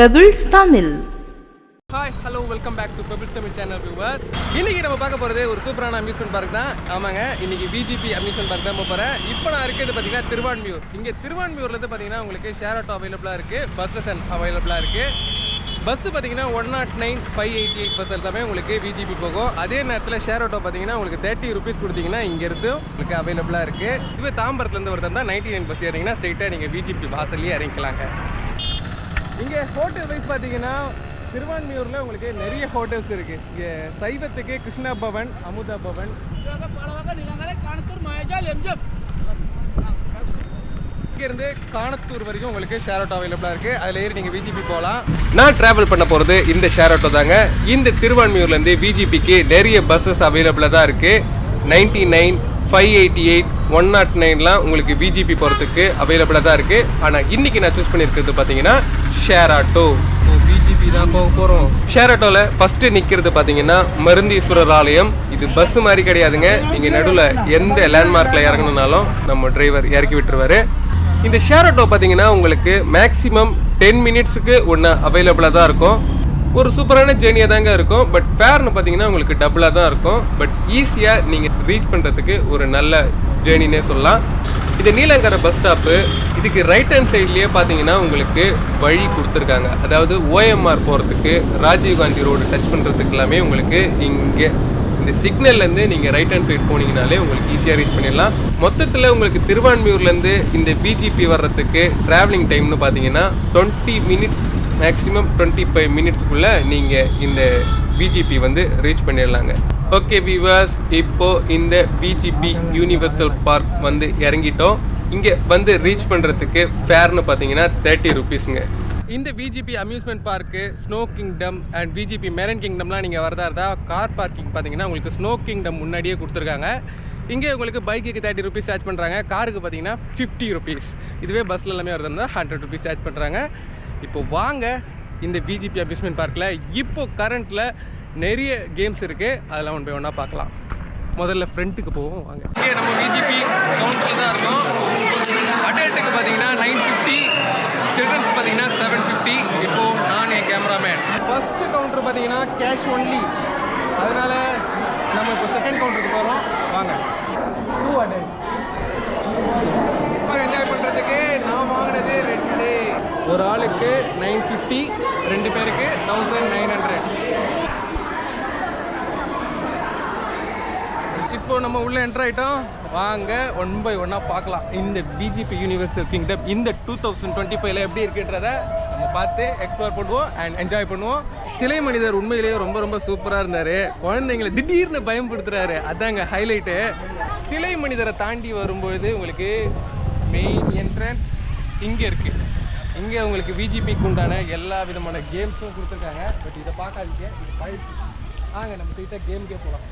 Pebbles Tamil hi hello welcome back to Pebble Tamil channel viewer இன்னைக்கு நம்ம பார்க்க போகிறது ஒரு சூப்பரான அம்யூஸ்மெண்ட் பார்க் தான். ஆமாங்க இன்னைக்கு பிஜிபி அம்யூஸ்மெண்ட் பார்க் தான் போக போகிறேன் இப்போ நான் இருக்கிறது பார்த்தீங்கன்னா திருவான்மியூர் இங்கே திருவான்மியூர்லேருந்து பார்த்தீங்கன்னா உங்களுக்கு ஷேர் ஆட்டோ அவைலபிளாக இருக்குது பஸ்ஸஸ் அவைலபிளாக இருக்குது பஸ் பார்த்தீங்கன்னா one naught nine five eighty eight bus எல்லாமே உங்களுக்கு பிஜிபி போகும். அதே நேரத்தில் ஷேர் ஆட்டோ பார்த்தீங்கன்னா உங்களுக்கு தேர்ட்டி ருபீஸ் கொடுத்தீங்கன்னா இங்கேருந்து உங்களுக்கு அவைலபிளாக இருக்குது இதுவே தாம்பரத்துலேருந்து ஒருத்தர் தான் நைன்டி நைன் பஸ் ஏறிங்கன்னா ஸ்ட்ரைட்டாக நீங்கள் பிஜிபி வாசல்லே இறங்கிக்கலாங்க. இங்கே ஹோட்டல் வைஸ் பார்த்தீங்கன்னா திருவான்மியூரில் உங்களுக்கு நிறைய ஹோட்டல்ஸ் இருக்குது இங்கே சைவத்துக்கு கிருஷ்ணா பவன் அமுதா பவன். இங்கேருந்து காணத்தூர் வரைக்கும் உங்களுக்கு ஷேர் ஆட்டோ அவைலபிளாக இருக்குது அதில் ஏறி நீங்கள் விஜிபி போகலாம் நான் ட்ராவல் பண்ண போகிறது இந்த ஷேர் ஆட்டோ தாங்க. இந்த திருவான்மியூர்லேருந்து விஜிபிக்கு நிறைய பஸ்ஸஸ் அவைலபிளாக தான் இருக்குது ninety nine five eighty eight one naught நைன்லாம் உங்களுக்கு விஜிபி போகிறதுக்கு அவைலபிளாக தான் இருக்குது ஆனால் இன்றைக்கி நான் சூஸ் பண்ணியிருக்கிறது பார்த்தீங்கன்னா ஷேர் ஆட்டோ பிஜிபி தான் போக போகிறோம் ஷேர் ஆட்டோவில் ஃபஸ்ட்டு நிற்கிறது பார்த்தீங்கன்னா மருந்தீஸ்வரர் ஆலயம். இது பஸ் மாதிரி கிடையாதுங்க. நீங்கள் நடுவில் எந்த லேண்ட்மார்க்கில் இறங்கணுனாலும் நம்ம டிரைவர் இறக்கி விட்டுருவாரு. இந்த ஷேர் ஆட்டோ பார்த்தீங்கன்னா உங்களுக்கு மேக்ஸிமம் டென் மினிட்ஸுக்கு ஒன்று அவைலபிளாக தான் இருக்கும். ஒரு சூப்பரான ஜேர்னியாக தாங்க இருக்கும். பட் ஃபேர்னு பார்த்தீங்கன்னா உங்களுக்கு டபுளாக தான் இருக்கும். பட் ஈஸியாக நீங்கள் ரீச் பண்ணுறதுக்கு ஒரு நல்ல ஜேர்னினே சொல்லலாம். இது நீலங்கர பஸ் ஸ்டாப்பு இதுக்கு ரைட் ஹேண்ட் சைட்லேயே பார்த்தீங்கன்னா உங்களுக்கு வழி கொடுத்துருக்காங்க. அதாவது ஓஎம்ஆர் போகிறதுக்கு ராஜீவ்காந்தி ரோடு டச் பண்ணுறதுக்கு எல்லாமே உங்களுக்கு இங்கே இந்த சிக்னல்லேருந்து நீங்கள் ரைட் ஹேண்ட் சைடு போனீங்கனாலே உங்களுக்கு ஈஸியாக ரீச் பண்ணிடலாம். மொத்தத்தில் உங்களுக்கு திருவான்மியூர்லேருந்து இந்த பிஜிபி வர்றதுக்கு ட்ராவலிங் டைம்னு பார்த்தீங்கன்னா twenty minutes maximum twenty five மினிட்ஸ்க்குள்ளே நீங்கள் இந்த பிஜிபி வந்து ரீச் பண்ணிடலாங்க. ஓகே விவாஸ் இப்போ இந்த பிஜிபி யூனிவர்சல் பார்க் வந்து இறங்கிட்டோம். இங்கே வந்து ரீச் பண்ணுறதுக்கு ஃபேர்னு பார்த்தீங்கன்னா தேர்ட்டி ருபீஸுங்க இந்த VGP amusement park snow kingdom and VGP marine கிங்டம்லாம் நீங்கள் வரதா இருந்தால் கார் பார்க்கிங் பார்த்தீங்கன்னா உங்களுக்கு ஸ்னோ கிங்டம் முன்னாடியே கொடுத்துருக்காங்க. இங்கே உங்களுக்கு பைக்குக்கு தேர்ட்டி ருபீஸ் சார்ஜ் பண்ணுறாங்க காருக்கு பார்த்தீங்கன்னா ஃபிஃப்டி ருபீஸ் இதுவே பஸ்ஸில் எல்லாமே வருதுன்னா ஹண்ட்ரட் ருபீஸ் சார்ஜ் பண்ணுறாங்க இப்போ வாங்க இந்த பிஜிபி அம்யூஸ்மெண்ட் பார்க்கில் இப்போ கரண்ட்டில் நிறைய கேம்ஸ் இருக்குது அதெல்லாம் ஒன் பை ஒன்றா பார்க்கலாம். முதல்ல ஃப்ரண்ட்டுக்கு போவோம் வாங்க. இங்கே நம்ம பிஜிபி கவுண்டரில் தான் இருக்கோம். அடல்ட்டுக்கு பார்த்தீங்கன்னா நைன் ஃபிஃப்டி சில்ட்ரன்ஸ் பார்த்தீங்கன்னா செவன் ஃபிஃப்டி இப்போது நான் என் கேமராமேன் ஃபஸ்ட்டு கவுண்டர் பார்த்தீங்கன்னா கேஷ் ஒன்லி அதனால் நம்ம இப்போ செகண்ட் கவுண்டருக்கு போகிறோம் வாங்க. டூ அடல்ட் என்ஜாய் பண்ணுறதுக்கு நான் வாங்கினது ரெண்டு. ஒரு ஆளுக்கு நைன் ஃபிஃப்டி ரெண்டு பேருக்கு தௌசண்ட் நைன் ஹண்ட்ரட் இப்போ நம்ம உள்ளே என்ட்ரு ஆகிட்டோம் வாங்க ஒன் பை ஒன்னாக பார்க்கலாம். இந்த பிஜிபி யூனிவர்சல் கிங்டம் இந்த டூ தௌசண்ட் டுவெண்ட்டி ஃபைவ்ல எப்படி இருக்குன்றத நம்ம பார்த்து எக்ஸ்ப்ளோர் பண்ணுவோம் அண்ட் என்ஜாய் பண்ணுவோம். சிலை மனிதர் உண்மையிலேயே ரொம்ப ரொம்ப சூப்பராக இருந்தார். குழந்தைங்களை திடீர்னு பயன்படுத்துகிறாரு அதாங்க ஹைலைட்டு சிலை மனிதரை தாண்டி வரும்போது உங்களுக்கு மெயின் என்ட்ரன்ஸ் இங்கே இருக்குது இங்கே உங்களுக்கு பிஜிபிக்கு உண்டான எல்லா விதமான கேம்ஸும் கொடுத்துருக்காங்க. பட் இதை பார்க்காதீங்க இது பயிற்சி வாங்க நம்ம கிட்டே கேமுக்கே போகலாம்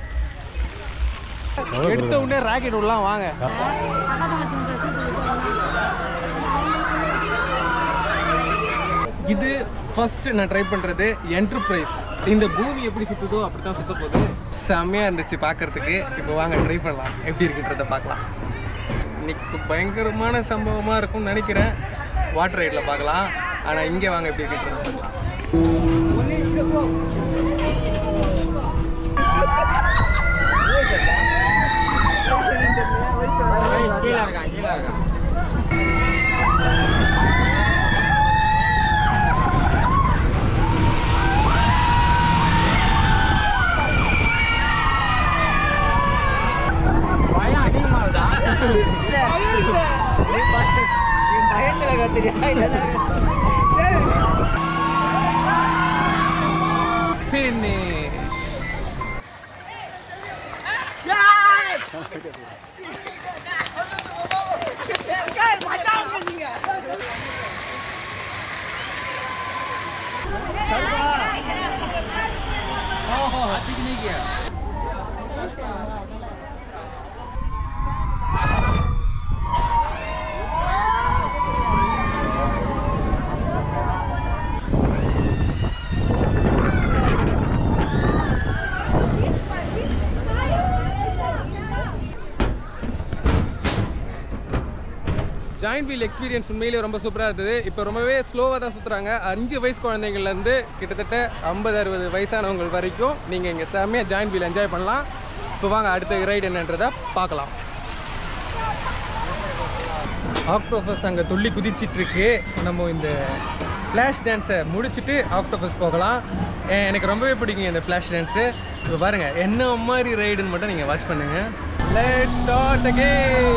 எடுத்த உடனே ராக்கெட் விடலாம் வாங்க. இது ஃபர்ஸ்ட் நான் ட்ரை பண்றது என்டர்பிரைஸ் இந்த பூமி எப்படி சுத்துதோ அப்படி தான் சுத்த போகுது. செம்மையா இருந்துச்சு பார்க்கறதுக்கு இப்போ வாங்க ட்ரை பண்ணலாம். எப்படி இருக்குன்றத பார்க்கலாம் இன்னைக்கு பயங்கரமான சம்பவமா இருக்கும்னு நினைக்கிறேன். வாட்டர் ரைடில் பார்க்கலாம் ஆனால் இங்கே வாங்க எப்படி இருக்குன்றத பார்க்கலாம் 进来一个进来个 ஜாயின்ட் வீல் எக்ஸ்பீரியன்ஸ் உண்மையிலேயே ரொம்ப சூப்பராக இருந்தது. இப்போ ரொம்பவே ஸ்லோவாக தான் சுற்றுறாங்க அஞ்சு வயசு குழந்தைங்கள்லேருந்து கிட்டத்தட்ட ஐம்பது அறுபது வயசானவங்க வரைக்கும் நீங்கள் இங்கே செம்மையாக ஜாயின்ட் வீல் என்ஜாய் பண்ணலாம். இப்போ வாங்க அடுத்த ரைடு என்னன்றதை பார்க்கலாம். ஆக்டோபஸ் அங்கே துள்ளி குதிச்சிட்ருக்கு. நம்ம இந்த ஃப்ளாஷ் டான்ஸை முடிச்சுட்டு ஆக்டோபஸ் போகலாம். எனக்கு ரொம்பவே பிடிக்கும் இந்த ஃப்ளாஷ் டான்ஸு இப்போ பாருங்கள் என்ன மாதிரி ரைடுன்னு மட்டும் நீங்கள் வாட்ச் பண்ணுங்கள் லெட் ஸ்டார்ட் அகேன்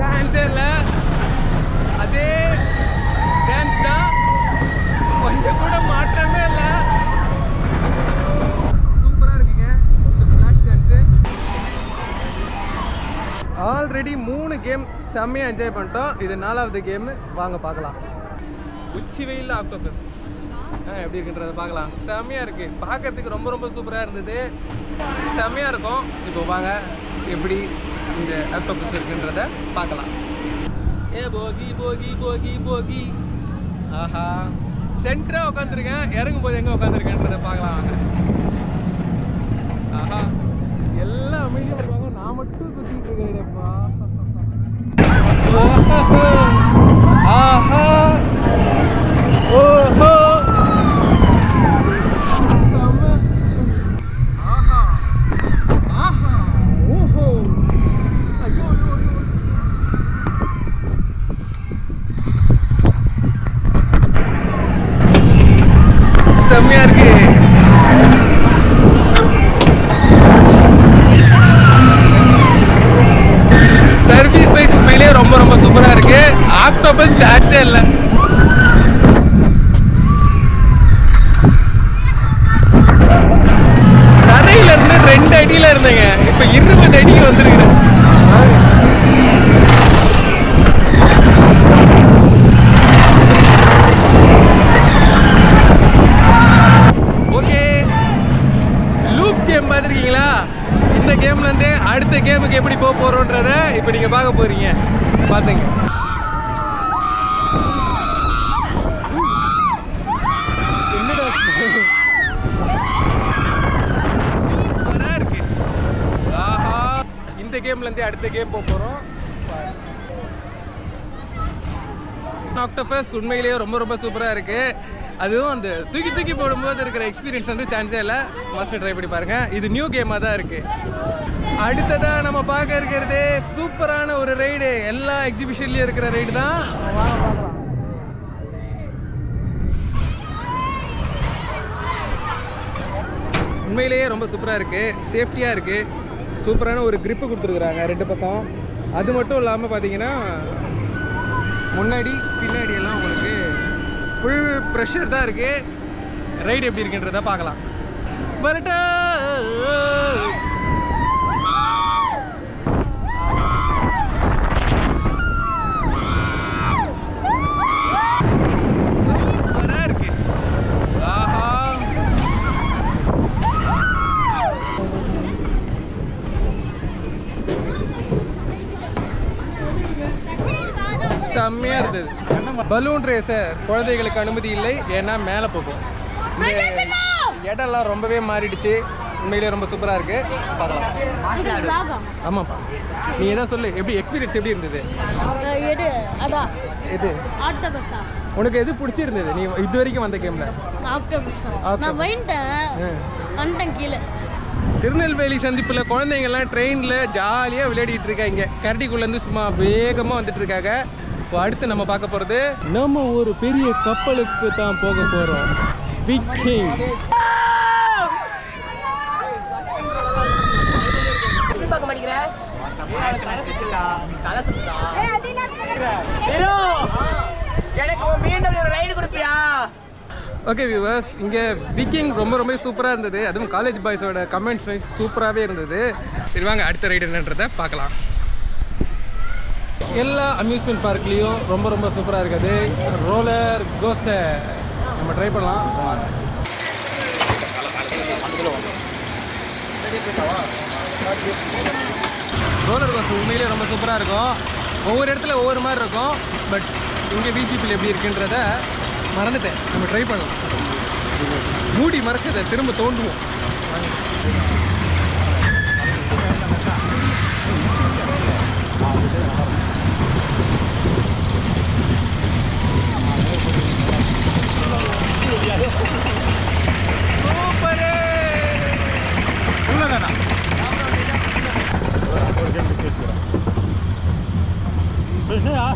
டான்ஸே இல்லை அதே டான்ஸ் தான் கொஞ்சம் கூட மாற்றமே இல்லை சூப்பராக இருக்குங்க இந்த ஃப்ளாஷ் டான்ஸு ஆல்ரெடி மூணு கேம் செம்மையாக என்ஜாய் பண்ணிட்டோம். இது நாலாவது கேம் வாங்க பார்க்கலாம். உச்சி வெயில் ஆக்டோபஸ் ஆ எப்படி இருக்குன்றத பார்க்கலாம். செம்மையாக இருக்குது பார்க்கறதுக்கு ரொம்ப ரொம்ப சூப்பராக இருந்தது. செம்மையாக இருக்கும். இப்போ வாங்க எப்படி இந்த ஆக்டோபஸ் இருக்குன்றத பார்க்கலாம். ஏ போகி போகி போகி போகி. ஆஹா. சென்டராக உட்காந்துருக்கேன் இறங்கும் போது எங்கே உட்காந்துருக்கேன்றதை பார்க்கலாம் வாங்க. ஆஹா. எல்லாம் அமைதியாக இருப்பாங்க. நான் மட்டும் சுற்றிட்டு இருக்கேன்ப்பா ஆஹா ஓஹோ செம. ஆஹா ஆஹா ஓஹோ ஐயோ ஐயோ ஐயோ செம்மையா இருக்கு சர்வீஸ் வைஸ் உண்மையிலேயே ரொம்ப ரொம்ப சூப்பரா இருக்கு ஆக்டோபஸ் சார்ஜே இல்லை தரையில இருந்து ரெண்டு அடியில இருந்தேங்க இப்ப இருபது அடிக்கு வந்திருக்கிறேன் ஓகே லூப் கேம் பார்த்துருக்கீங்களா இந்த கேம்லேருந்து அடுத்த கேமுக்கு எப்படி போக போகிறோன்றத இப்போ நீங்க பார்க்க போறீங்க. பார்த்துங்க ஆஹா. இந்த கேம்ல இருந்து அடுத்த கேம் போக போறோம். ஆக்டோபஸ் உண்மையிலேயே ரொம்ப ரொம்ப சூப்பராக இருக்கு. அதுவும் அந்த தூக்கி தூக்கி போடும்போது இருக்கிற எக்ஸ்பீரியன்ஸ் வந்து சான்ஸே இல்லை. மஸ்ட் ட்ரை பண்ணி பாருங்க. இது நியூ கேமாக தான் இருக்கு. அடுத்ததாக நம்ம பார்க்க இருக்கிறது சூப்பரான ஒரு ரைடு எல்லா எக்ஸிபிஷன்லேயும் இருக்கிற ரைடு தான். உண்மையிலேயே ரொம்ப சூப்பராக இருக்குது சேஃப்டியாக இருக்குது சூப்பரான ஒரு க்ரிப்பு கொடுத்துருக்குறாங்க ரெண்டு பக்கம். அது மட்டும் இல்லாமல் பார்த்தீங்கன்னா முன்னாடி பின்னாடி எல்லாம் உங்களுக்கு ஃபுல் ப்ரெஷர் தான் இருக்குது ரைடு எப்படி இருக்குன்றத பார்க்கலாம். வரட்டா! சூப்பரா ஆஹா! இருந்தது. பலூன் ரேஸர் குழந்தைகளுக்கு அனுமதி இல்லை. ஏன்னா மேலே போகும். இடம்லாம் ரொம்பவே மாறிடுச்சு. உண்மையிலேயே ரொம்ப சூப்பராக இருக்கு. பார்க்கலாம். ஆமாப்பா. நீ எதாவது சொல்லு. எப்படி எக்ஸ்பீரியன்ஸ் எப்படி இருந்தது? அதான் எது? ஆக்டோபஸா உனக்கு எது பிடிச்சிருந்தது? நீ இது வரைக்கும் வந்த கேம்ல? ஆக்டோபஸா நான் வந்துட்டேன் கீழே. திருநெல்வேலி சந்திப்பில் குழந்தைங்கள்லாம் ட்ரெயினில் ஜாலியாக விளையாடிட்டு இருக்காங்க. கரடிக்குள்ளேருந்து சும்மா வேகமாக வந்துட்டு இருக்காங்க. இப்போ அடுத்து நம்ம பார்க்க போகிறது நம்ம ஒரு பெரிய கப்பலுக்கு தான் போக போகிறோம் விக்கிங் எனக்கு ஒரு மீண்டும் ஒரு ரைடு கொடுப்பியா ஓகே வியூவர்ஸ் இங்கே விக்கிங் ரொம்ப ரொம்ப சூப்பராக இருந்தது. அதுவும் காலேஜ் பாய்ஸோட கமெண்ட்ஸ் வைஸ் சூப்பராகவே இருந்தது. சரி வாங்க அடுத்த ரைடு என்னன்றதை பார்க்கலாம். எல்லா அம்யூஸ்மெண்ட் பார்க்லேயும் ரொம்ப ரொம்ப சூப்பராக இருக்குது. ரோலர் கோஸ்ட்டை நம்ம ட்ரை பண்ணலாம். ரோலர் கோஸ்டர் உண்மையிலேயே ரொம்ப சூப்பராக இருக்கும். ஒவ்வொரு இடத்துல ஒவ்வொரு மாதிரி இருக்கும். பட் இங்கே பிஜிபியில் எப்படி இருக்குன்றத மறந்துட்டேன். நம்ம ட்ரை பண்ணலாம். மூடி மறைச்சதை திரும்ப தோண்டுவோம்.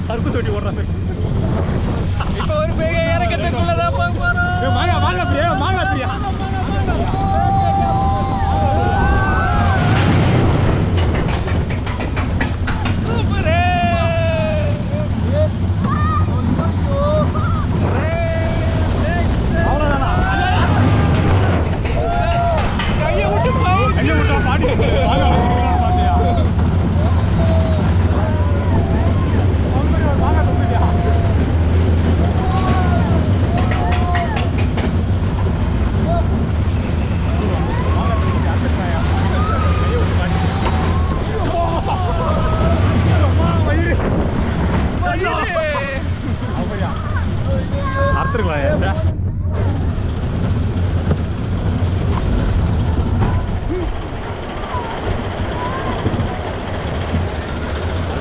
சர்க்கு சொல்லி ஓடுறாங்க இப்போ ஒரு பெரிய இறக்கத்துக்குள்ளதான் போக மாங்கா மாங்கா பிரியா மாங்கா பிரியா.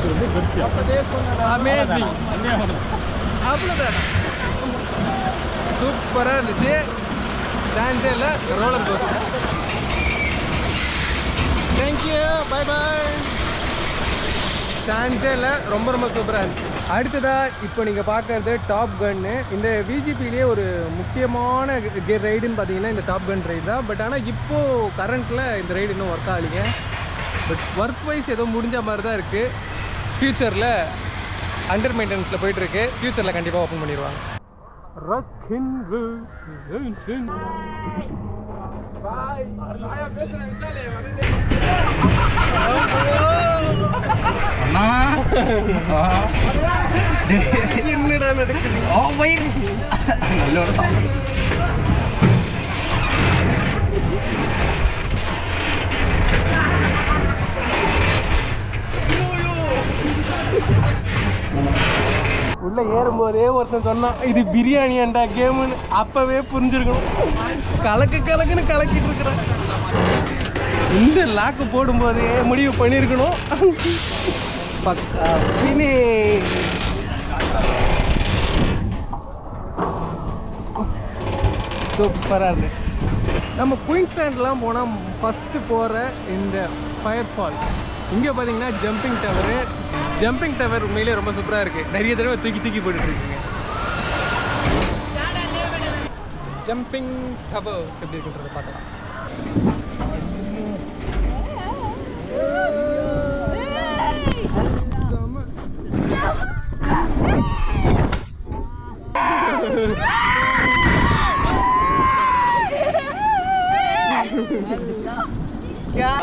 அது வந்து அமேசிங் அவ்வளோதான் சூப்பராக இருந்துச்சு. டான்ஸே இல்லை roller coaster thank you bye bye சான்ஸே இல்லை ரொம்ப ரொம்ப சூப்பராக இருந்துச்சு. அடுத்ததாக இப்போ நீங்கள் பார்க்கறது டாப் கன்னு இந்த பிஜிபிலேயே ஒரு முக்கியமான ரைடுன்னு பார்த்தீங்கன்னா இந்த டாப் கன் ரைடு தான். பட் ஆனால் இப்போது கரண்ட்டில் இந்த ரைடு இன்னும் ஒர்க் ஆகலைங்க. பட் ஒர்க் வைஸ் ஏதோ முடிஞ்ச மாதிரி தான் இருக்குது ஃப்யூச்சரில் அண்டர் மெயின்டெனன்ஸில் போயிட்டுருக்கு. ஃப்யூச்சரில் கண்டிப்பாக ஓப்பன் பண்ணிடுவாங்க. என்னடா நடக்குது? உள்ள ஏறும்போதே ஒருத்தன் சொன்னான் இது பிரியாணி அண்டா கேமுன்னு. அப்பவே புரிஞ்சிருக்கணும். கலக்கு கலக்குன்னு கலக்கிட்டு இருக்கிறேன். இந்த லாக்கு போடும்போதே முடிவு பண்ணியிருக்கணும் பக்கா சூப்பராக இருந்துச்சு. நம்ம குயின்ஸ்லாண்ட்லாம் போனால் ஃபஸ்ட்டு போகிற இந்த ஃபயர் ஃபால் இங்கே பார்த்தீங்கன்னா ஜம்பிங் டவரு ஜம்பிங் டவர் உண்மையிலே ரொம்ப சூப்பராக இருக்குது நிறைய தடவை தூக்கி தூக்கி போட்டுட்ருக்குங்க ஜம்பிங் டவர் எப்படி இருக்குன்றதை பார்க்கலாம்.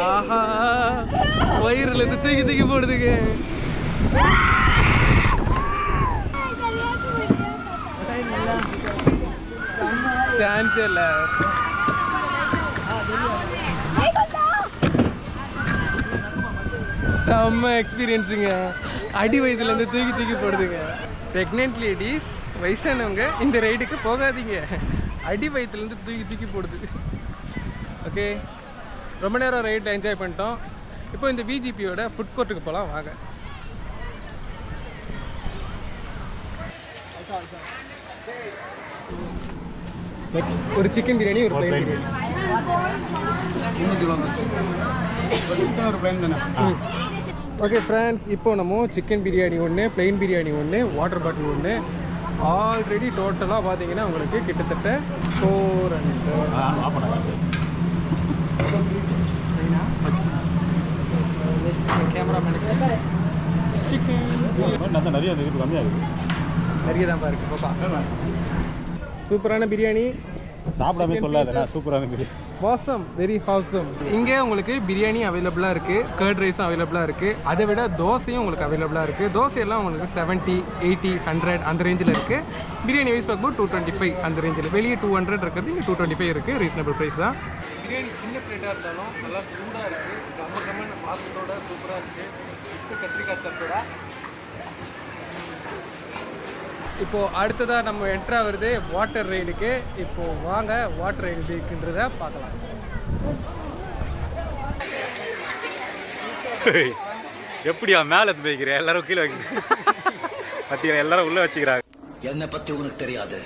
ஆஹா. வயிறுல இருந்து தூக்கி தூக்கி போடுதுங்க. சான்ஸ் இல்ல. செம்ம எக்ஸ்பீரியன்ஸுங்க அடி வயதுல இருந்து தூக்கி தூக்கி போடுதுங்க. ப்ரெக்னென்ட் லேடிஸ் வயசானவங்க இந்த ரைடுக்கு போகாதீங்க. அடி வயிற்றுலேருந்து தூக்கி தூக்கி போடுது. ஓகே ரொம்ப நேரம் ரைடில் என்ஜாய் பண்ணிட்டோம். இப்போ இந்த விஜிபியோட ஃபுட் கோர்ட்டுக்கு போகலாம் வாங்க. ஒரு சிக்கன் பிரியாணி ஒரு பிளைன் பிரியாணி ஓகே ஃப்ரெண்ட்ஸ் இப்போ நம்ம சிக்கன் பிரியாணி ஒன்று பிளைன் பிரியாணி ஒன்று வாட்டர் பாட்டில் ஒன்று ஆல்ரெடி டோட்டலாக பார்த்தீங்கன்னா உங்களுக்கு கிட்டத்தட்ட ஃபோர் ஹண்ட்ரட் கேமராமேனுக்கு சிக்கன் நிறைய கம்மியாக இருக்குது நிறைய தான் இருக்கு. பாப்பா. சூப்பரான பிரியாணி. சாப்பிடாம சொல்லாதண்ணா சூப்பராக இருக்குது வாசம் வெரி ஹாசம். இங்கே உங்களுக்கு பிரியாணி அவைலபிளாக இருக்குது கர்ட் ரைஸும் அவைலபிளாக இருக்குது அதை விட தோசையும் உங்களுக்கு அவைலபிளாக இருக்குது தோசையெல்லாம் உங்களுக்கு செவன்ட்டி எயிட்டி ஹண்ட்ரட் அந்த ரேஞ்சில் இருக்குது பிரியாணி வைஸ் பார்க்கும்போது டூ டுவெண்ட்டி ஃபைவ் அந்த ரேஞ்சில் வெளியே டூ ஹண்ட்ரட் இருக்கிறது இங்கே டூ டுவெண்ட்டி ஃபைவ் இருக்குது ரீசனபிள் ப்ரைஸ் தான். பிரியாணி சின்ன பிளேட்டாக இருந்தாலும் நல்லா சூடாக இருக்குது கம்ம கம்மன் மாசத்தோட சூப்பராக இருக்குது இப்போ கத்திரிக்காய் தட்டோட இப்போ அடுத்ததா நம்ம என்ட்ரா வருது வாட்டர் ரைடுக்கு இப்போ வாங்க வாட்டர் ரைடு இருக்குன்றத பார்க்கலாம். எப்படியா மேலே எடுத்து வைக்கிற எல்லாரும் கீழே வைக்க பத்தியா எல்லாரும் உள்ள வச்சுக்கிறாங்க. என்னை பத்தி உனக்கு தெரியாது.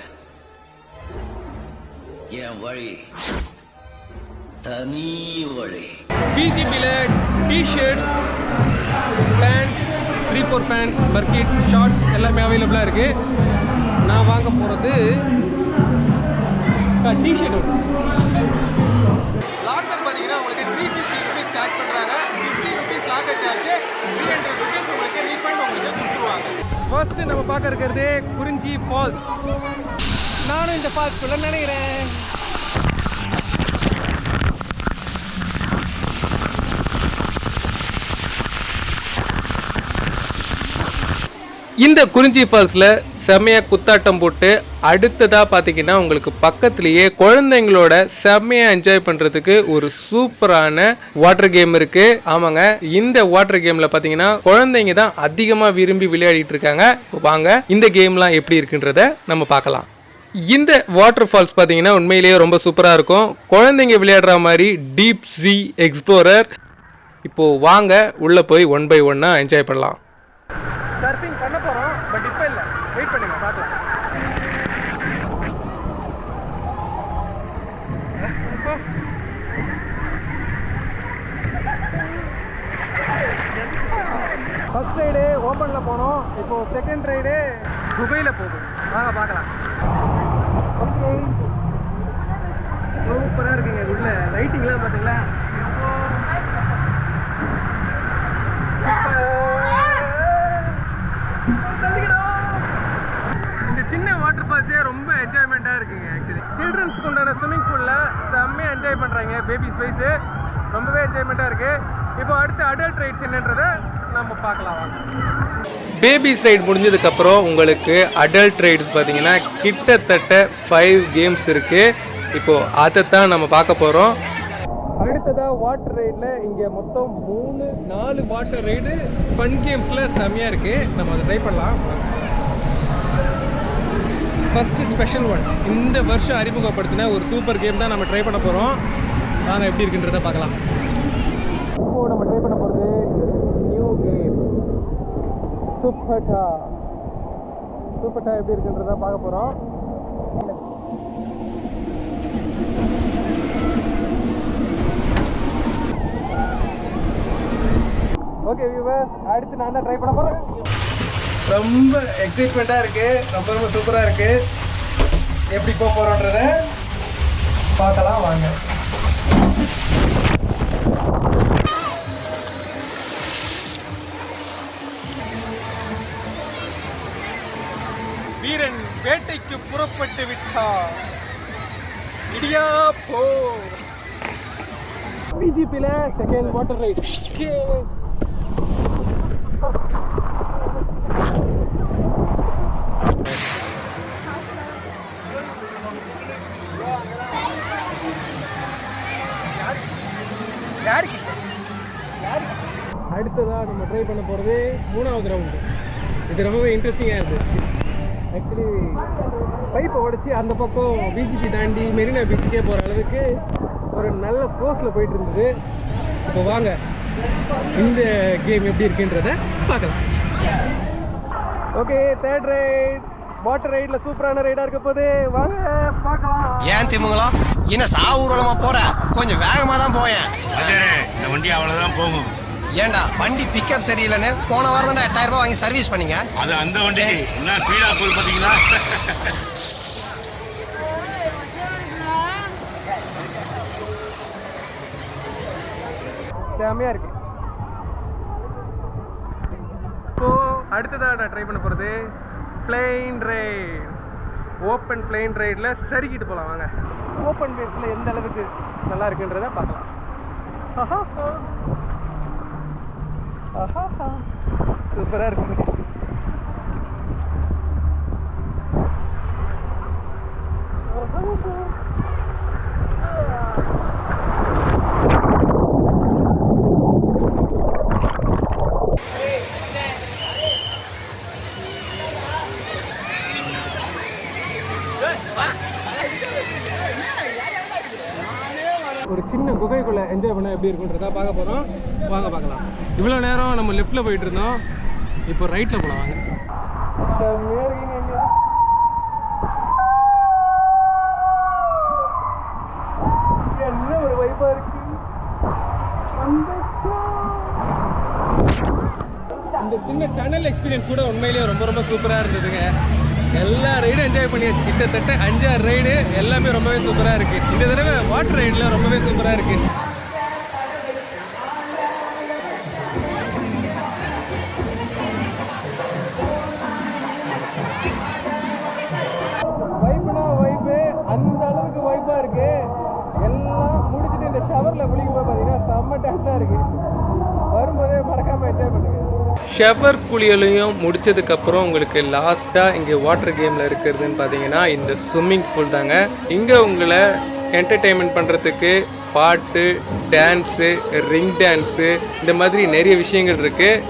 என் வழி தனி வழி. பிஜிபியில் T-shirt pants three four pants Burkit shorts எல்லாமே அவைலபிளாக இருக்குது நான் வாங்க போகிறது டிஷர்ட் லாக்கர் பார்த்தீங்கன்னா உங்களுக்கு த்ரீ ஃபிஃப்டி ருபீஸ் சார்ஜ் பண்ணுறாங்க fifty rupees locker charge three hundred rupees உங்களுக்கு ரீஃபண்ட் உங்களுக்கு கொடுத்துருவாங்க. ஃபர்ஸ்ட் நம்ம பார்க்க இருக்கிறது குறிஞ்சி ஃபால்ஸ் நானும் இந்த ஃபால்ஸ்குள்ளே நினைக்கிறேன் இந்த குறிஞ்சி ஃபால்ஸில் செம்மையாக குத்தாட்டம் போட்டு அடுத்ததாக பார்த்தீங்கன்னா உங்களுக்கு பக்கத்துலேயே குழந்தைங்களோட செம்மையாக என்ஜாய் பண்ணுறதுக்கு ஒரு சூப்பரான வாட்டர் கேம் இருக்குது ஆமாங்க இந்த வாட்டர் கேமில் பார்த்தீங்கன்னா குழந்தைங்க தான் அதிகமாக விரும்பி விளையாடிட்டு இருக்காங்க. வாங்க இந்த கேம்லாம் எப்படி இருக்குன்றத நம்ம பார்க்கலாம். இந்த வாட்டர் ஃபால்ஸ் பார்த்தீங்கன்னா உண்மையிலேயே ரொம்ப சூப்பராக இருக்கும். குழந்தைங்க விளையாடுற மாதிரி டீப் சி எக்ஸ்ப்ளோரர் இப்போது வாங்க உள்ளே போய் ஒன் பை ஒன்னாக என்ஜாய் பண்ணலாம் சர்ஃபிங் பண்ண போகிறோம் பட் இப்போ இல்லை வெயிட் பண்ணுங்க பார்க்கலாம் ஃபர்ஸ்ட் ரைடு ஓப்பனில் இப்போது செகண்ட் ரைடு துபையில் போகுது. வாங்க பார்க்கலாம். ஓகே சூப்பராக இருக்குங்க. உள்ள லைட்டிங்லாம் பார்த்தீங்களா இந்த சின்ன வாட்டர் ஃபால்ஸே ரொம்ப என்ஜாய்மெண்ட்டாக இருக்குங்க ஆக்சுவலி சில்ட்ரன்ஸ்க்கு உண்டான ஸ்விம்மிங் பூலில் செம்மையாக என்ஜாய் பண்ணுறாங்க பேபிஸ் வயசு ரொம்பவே என்ஜாய்மெண்ட்டாக இருக்குது இப்போ அடுத்து அடல்ட் ரைட்ஸ் என்னன்றதை நம்ம பார்க்கலாம் பேபிஸ் ரைட் முடிஞ்சதுக்கப்புறம் உங்களுக்கு அடல்ட் ரைட்ஸ் பார்த்தீங்கன்னா கிட்டத்தட்ட ஃபைவ் கேம்ஸ் இருக்குது இப்போது அதை தான் நம்ம பார்க்க போகிறோம் அடுத்ததாக வாட்டர் ரைடில் இங்கே மொத்தம் மூணு நாலு வாட்டர் ரைடு ஃபன் கேம்ஸில் செம்மையாக இருக்குது நம்ம அதை ட்ரை பண்ணலாம். ஃபஸ்ட்டு ஸ்பெஷல் ஒன் இந்த வருஷம் அறிமுகப்படுத்தின ஒரு சூப்பர் கேம் தான் நம்ம ட்ரை பண்ண போகிறோம் வாங்க எப்படி இருக்குன்றத பார்க்கலாம். இப்போ நம்ம ட்ரை பண்ண போகிறது நியூ கேம் சூப்பர்டா சூப்பர்டா எப்படி இருக்குன்றத பார்க்க போகிறோம் ஓகே வியூவர்ஸ் அடுத்து நான் தான் ட்ரை பண்ண போகிறேன் ரொம்ப எக்ஸைட்மெண்ட்டாக இருக்குது ரொம்ப ரொம்ப சூப்பராக இருக்குது எப்படி போக போகிறோன்றத பார்க்கலாம் வாங்க. வீரன் வேட்டைக்கு புறப்பட்டு விட்டார் இடியா போ. பிஜிபியில் செகண்ட் வாட்டர் ரைட் அடுத்ததாக நம்ம ட்ரை பண்ண போகிறது மூணாவது ரவுண்டு இது ரொம்பவே இன்ட்ரெஸ்டிங்காக இருந்துச்சு. ஆக்சுவலி பைப்பை உடச்சி அந்த பக்கம் பிஜிபி தாண்டி மெரினா பீச்சுக்கே போகிற அளவுக்கு ஒரு நல்ல ஃபோர்ஸில் போயிட்டு இருந்தது. இப்போ வாங்க. இந்த கேம் எப்படி இருக்குன்றத பார்க்கலாம். ஓகே தேர்ட் ரைட் வாட்டர் ரைடில் சூப்பரான ரைடாக இருக்க போது வாங்க பார்க்கலாம். ஏன் திமுங்களா? என்ன சாவூர்வலமா போற? கொஞ்சம் வேகமா தான் போயேன் இந்த வண்டி அவ்வளவுதான் போகும். ஏன்டா வண்டி பிக்கப் சரியில்லைன்னு போன வாரம் தான் எட்டாயிரம் ரூபாய் வாங்கி சர்வீஸ் பண்ணீங்க? அது அந்த வண்டி என்ன ஸ்பீடா போகுது பாத்தீங்களா செம்மையாக இருக்கு. இப்போ அடுத்ததாக நான் ட்ரை பண்ண போகிறது பிளெயின் ரைட் ஓப்பன் பிளெயின் ரைடில் சறுக்கிட்டு போகலாம் வாங்க. ஓப்பன் பேஸில் எந்த அளவுக்கு நல்லா இருக்குன்றத பார்க்கலாம். ஆஹா சூப்பராக இருக்கு ஒரு சின்ன குகைக்குள்ள என்ஜாய் பண்ண எப்படி இருக்குன்றதா பார்க்க போகிறோம் வாங்க பார்க்கலாம். இவ்வளோ நேரம் நம்ம லெஃப்ட்டில் போயிட்டு இருந்தோம் இப்போ ரைட்டில் போகலாம் வாங்க. என்ன ஒரு இருக்கு இந்த சின்ன டனல் எக்ஸ்பீரியன்ஸ் கூட உண்மையிலேயே ரொம்ப ரொம்ப சூப்பராக இருந்ததுங்க. எல்லா ரைடும் என்ஜாய் பண்ணியாச்சு. கிட்டத்தட்ட அஞ்சாறு ரைடு எல்லாமே ரொம்பவே சூப்பராக இருக்குது இந்த தடவை வாட்டர் ரைடில் ரொம்பவே சூப்பராக இருக்குது ஷவர் குளியலையும் முடிச்சதுக்கப்புறம் உங்களுக்கு லாஸ்ட்டாக இங்கே வாட்டர் கேமில் இருக்கிறதுன்னு பார்த்தீங்கன்னா இந்த ஸ்விம்மிங் பூல் தாங்க. இங்கே உங்களை என்டர்டெயின்மெண்ட் பண்ணுறதுக்கு பாட்டு டான்ஸு ரிங் டான்ஸு இந்த மாதிரி நிறைய விஷயங்கள் இருக்குது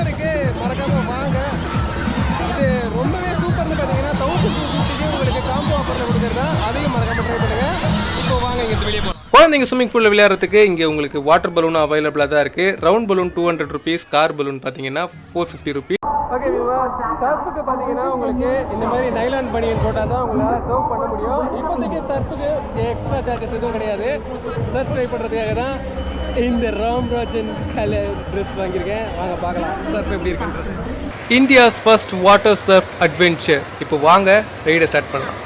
இந்த சம்மருக்கு மறக்காமல் வாங்க. இது ரொம்பவே சூப்பர்னு பார்த்தீங்கன்னா தௌசண்ட் டூ ஃபிஃப்டிக்கு உங்களுக்கு காம்போ ஆஃபரில் கொடுக்குறதா? அதையும் மறக்காமல் ட்ரை பண்ணுங்கள் இப்போ வாங்க இங்கே வெளியே போகலாம் குழந்தைங்க ஸ்விம்மிங் பூலில் விளையாடுறதுக்கு இங்கே உங்களுக்கு வாட்டர் பலூன் அவைலபிளாக தான் இருக்குது round balloon two hundred rupees car balloon பார்த்தீங்கன்னா ஃபோர் ஃபிஃப்டி ருபீஸ் ஓகே சர்ஃபுக்கு பார்த்தீங்கன்னா உங்களுக்கு இந்த மாதிரி நைலான் பனியன் போட்டால் தான் உங்களால் சர்வ் பண்ண முடியும். இப்போதைக்கு சர்ஃபுக்கு எக்ஸ்ட்ரா சார்ஜஸ் எதுவும் கிடையாது. சர்ஃப் ட்ரை பண்ணுறதுக்காக தான் இந்த ராம்ராஜன் கலர் ட்ரெஸ் வாங்கியிருக்கேன். வாங்க பார்க்கலாம். சர்ஃப் எப்படி இருக்குன்றது India's first water surf adventure இப்போ வாங்க ரைடை ஸ்டார்ட் பண்ணலாம்.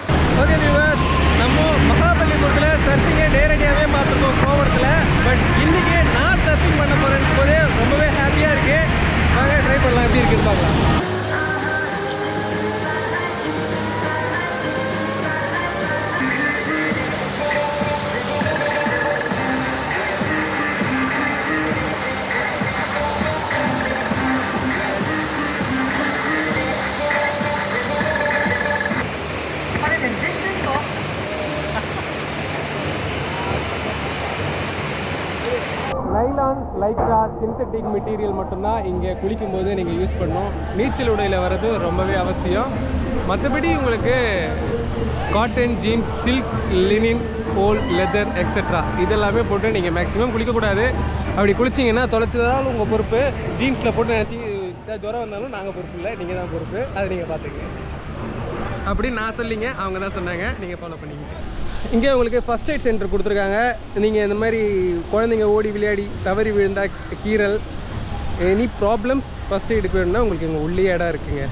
ஓகே விவாஸ் நம்ம மகாபலிபுரத்தில் சர்ஃபிங்கை நேரடியாகவே பார்த்துருக்கோம் கோவரத்தில். பட் இன்றைக்கி நான் சர்ஃபிங் பண்ண போகிறேன் போதே ரொம்பவே ஹாப்பியாக இருக்குது வாங்க ட்ரை பண்ணலாம். எப்படி இருக்குன்னு பார்க்கலாம். சிந்தட்டிக் மெட்டீரியல் மட்டும்தான் இங்கே குளிக்கும்போது நீங்கள் யூஸ் பண்ணணும் நீச்சல் உடையில் வர்றது ரொம்பவே அவசியம். மற்றபடி உங்களுக்கு காட்டன் ஜீன்ஸ் சில்க் லினின் போல் லெதர் எக்ஸெட்ரா இதெல்லாமே போட்டு நீங்கள் மேக்ஸிமம் குளிக்கக்கூடாது. அப்படி குளிச்சிங்கன்னா தொலைச்சதாலும் உங்கள் பொறுப்பு. ஜீன்ஸில் போட்டு நினச்சி ஜுரம் வந்தாலும் நாங்கள் பொறுப்பு இல்லை. நீங்கள் தான் பொறுப்பு. அதை நீங்கள் பார்த்துக்கங்க. அப்படின்னு நான் சொல்லிங்க. அவங்க தான் சொன்னாங்க. நீங்கள் ஃபாலோ பண்ணிக்கிங்க. இங்கே உங்களுக்கு ஃபஸ்ட் எய்ட் சென்டர் கொடுத்துருக்காங்க. நீங்கள் இந்த மாதிரி குழந்தைங்க ஓடி விளையாடி தவறி விழுந்தா கீறல் எனி ப்ராப்ளம்ஸ் ஃபஸ்ட் எய்டுக்கு வேணும்னா உங்களுக்கு இங்கே உள்ளே இடம் இருக்குங்க.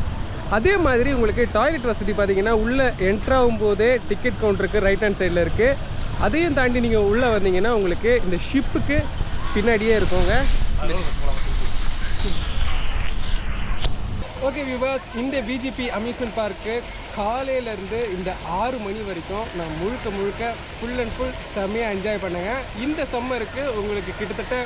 அதே மாதிரி உங்களுக்கு டாய்லெட் வசதி பார்த்தீங்கன்னா உள்ளே என்ட்ராகும் போதே டிக்கெட் கவுண்டருக்கு ரைட் ஹேண்ட் சைடில் இருக்குது அதையும் தாண்டி நீங்கள் உள்ளே வந்தீங்கன்னா உங்களுக்கு இந்த ஷிப்புக்கு பின்னாடியே இருக்கோங்க. ஓகே விவாஸ் இந்த பிஜிபி அம்யூஸ்மெண்ட் பார்க்கு காலையிலேருந்து இந்த ஆறு மணி வரைக்கும் நான் முழுக்க முழுக்க ஃபுல் அண்ட் ஃபுல் செம்மையாக என்ஜாய் பண்ணுங்க. இந்த சம்மருக்கு உங்களுக்கு கிட்டத்தட்ட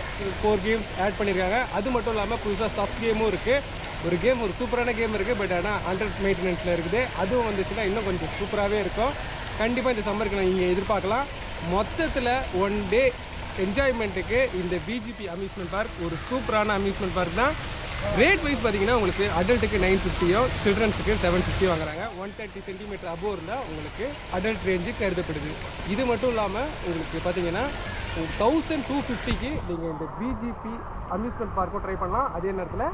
ஃபோர் கேம்ஸ் ஆட் பண்ணியிருக்காங்க அது மட்டும் இல்லாமல் புதுசாக சாஃப்ட் கேமும் இருக்குது ஒரு கேம் ஒரு சூப்பரான கேம் இருக்குது பட் ஆனால் அண்டர் மெயின்டெனன்ஸில் இருக்குது. அதுவும் வந்துச்சுன்னா இன்னும் கொஞ்சம் சூப்பராகவே இருக்கும். கண்டிப்பாக இந்த சம்மருக்கு நான் இங்கே எதிர்பார்க்கலாம். மொத்தத்தில் ஒன் டே என்ஜாய்மெண்ட்டுக்கு இந்த பிஜிபி அம்யூஸ்மெண்ட் பார்க் ஒரு சூப்பரான அம்யூஸ்மெண்ட் பார்க் தான். ரேட் வைஸ் பார்த்தீங்கன்னா உங்களுக்கு அடல்ட்டுக்கு நைன் ஃபிஃப்டியோ சில்ட்ரன்ஸுக்கு செவன் ஃபிஃப்டி வாங்குறாங்க. ஒன் தேர்ட்டி சென்டிமீட்டர் அபோவ் இருந்தால் உங்களுக்கு அடல்ட் ரேஞ்சு கருதப்படுது. இது மட்டும் இல்லாமல் உங்களுக்கு பார்த்தீங்கன்னா தௌசண்ட் டூ ஃபிஃப்டிக்கு நீங்கள் இந்த பிஜிபி அம்யூஸ்மெண்ட் பார்க்கும் ட்ரை பண்ணலாம். அதே நேரத்தில்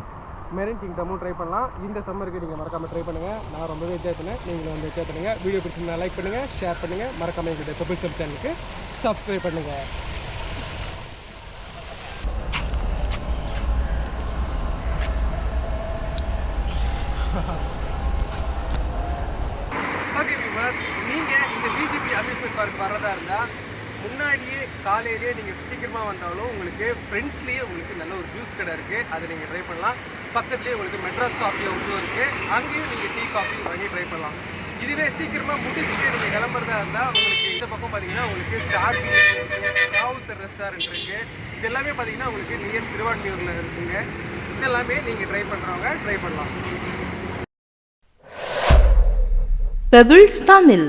மெரின் கிங்டமும் ட்ரை பண்ணலாம். இந்த சம்மருக்கு நீங்கள் மறக்காமல் ட்ரை பண்ணுங்கள் நான் ரொம்பவே என்ஜாய் பண்ணேன் நீங்களும் வந்து என்ஜாய் பண்ணுங்கள் வீடியோ பிடிச்சிருந்தா லைக் பண்ணுங்கள் ஷேர் பண்ணுங்கள் மறக்காமல் எங்களுடைய தொபில் சப் சேனலுக்கு சப்ஸ்கிரைப் பண்ணுங்கள் ஓகே விவாஸ் நீங்கள் இந்த பிஜிபி அம்யூஸ்மெண்ட் பார்க் வர்றதா இருந்தால் முன்னாடியே காலையிலேயே நீங்கள் சீக்கிரமாக வந்தாலும் உங்களுக்கு ஃப்ரண்ட்லேயே உங்களுக்கு நல்ல ஒரு ஜூஸ் கடை இருக்குது அதை நீங்கள் ட்ரை பண்ணலாம். பக்கத்துலேயே உங்களுக்கு மெட்ராஸ் காஃபி ஹவுஸும் இருக்குது அங்கேயும் நீங்கள் டீ காஃபி வாங்கி ட்ரை பண்ணலாம். இதுவே சீக்கிரமாக முடிச்சுட்டு நீங்கள் கிளம்புறதா இருந்தால் உங்களுக்கு இந்த பக்கம் பார்த்தீங்கன்னா உங்களுக்கு ஸ்டார் இருக்குது ராவுத்தர் ரெஸ்டாரண்ட் இருக்குது இது எல்லாமே பார்த்தீங்கன்னா உங்களுக்கு நியர் திருவான்மியூரில் இருக்குங்க. இதெல்லாமே நீங்கள் ட்ரை பண்ணுறவங்க ட்ரை பண்ணலாம். பெபிள்ஸ் தமிழ்.